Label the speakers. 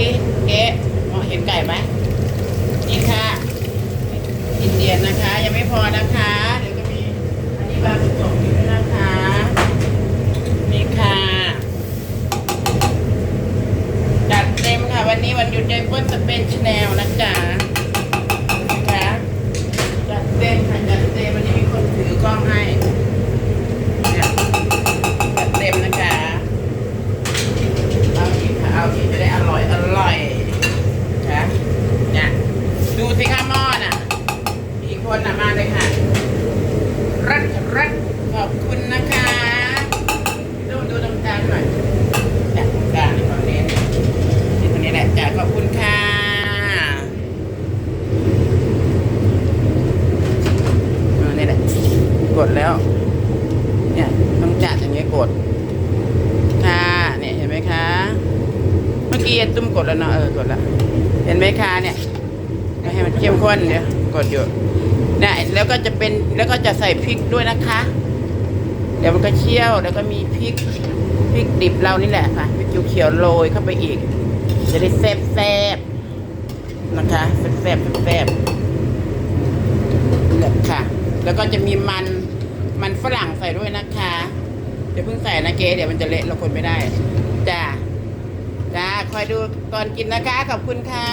Speaker 1: ดิเก๊มองเห็นไก่ไหมนี่ค่ะ อินเดียนนะคะ ยังไม่พอนะคะ เดี๋ยวก็มีอันนี้บาร์บีคิวด้วยนะคะ นี่ค่ะจัดเต็มค่ะ วันนี้วันหยุดเดย์เปิลสเปนชแนลนะจ๊ะนะคะจัดเต็มค่ะจัดเต็มวันนี้มีคนถือกล้องให้เนี่ยจัดเต็มนะคะเอาที่ค่ะเอาที่จะได้อร่อยอร่อยนะคะเนี่ย ดูสิค่ะหม้อน่ะ อีกคนน่ะมาเลยค่ะ รักรักขอบคุณนะคะดูดูตรงกลางหน่อยจ้ะตรงกลางนี่ฝั่งนี้นี่ตรงนี้แหละจ้ะขอบคุณค่ะอ่านี่แหละกดแล้ว เนี่ยต้องจัดอย่างเงี้ยกด ค่ะเนี่ยเห็นไหมคะ เมื่อกี้ตุ้มกดแล้วเนาะเออกดแล้วเห็นไหมคะเนี่ย ให้มันเข้มข้นเดี๋ยวกดอยู่นี่ยแล้วก็จะเป็นแล้วก็จะใส่พริกด้วยนะคะ เดี๋ยวมันก็เคี่ยวแล้วก็มีพริกพริกดิบเรานี่แหละค่ะพริกเขียวโรยเข้าไปอีก จะได้แซ่บแซ่บๆนะคะแซ่บแซ่บๆแซ่บๆนี่แหละค่ะ แล้วก็จะมีมันมันฝรั่งใส่ด้วยนะคะจะเพิ่งใส่นะเก๋เดี๋ยวมันจะเละเราคนไม่ได้จ้าจ้าคอยดูตอนกินนะคะ ขอบคุณค่ะ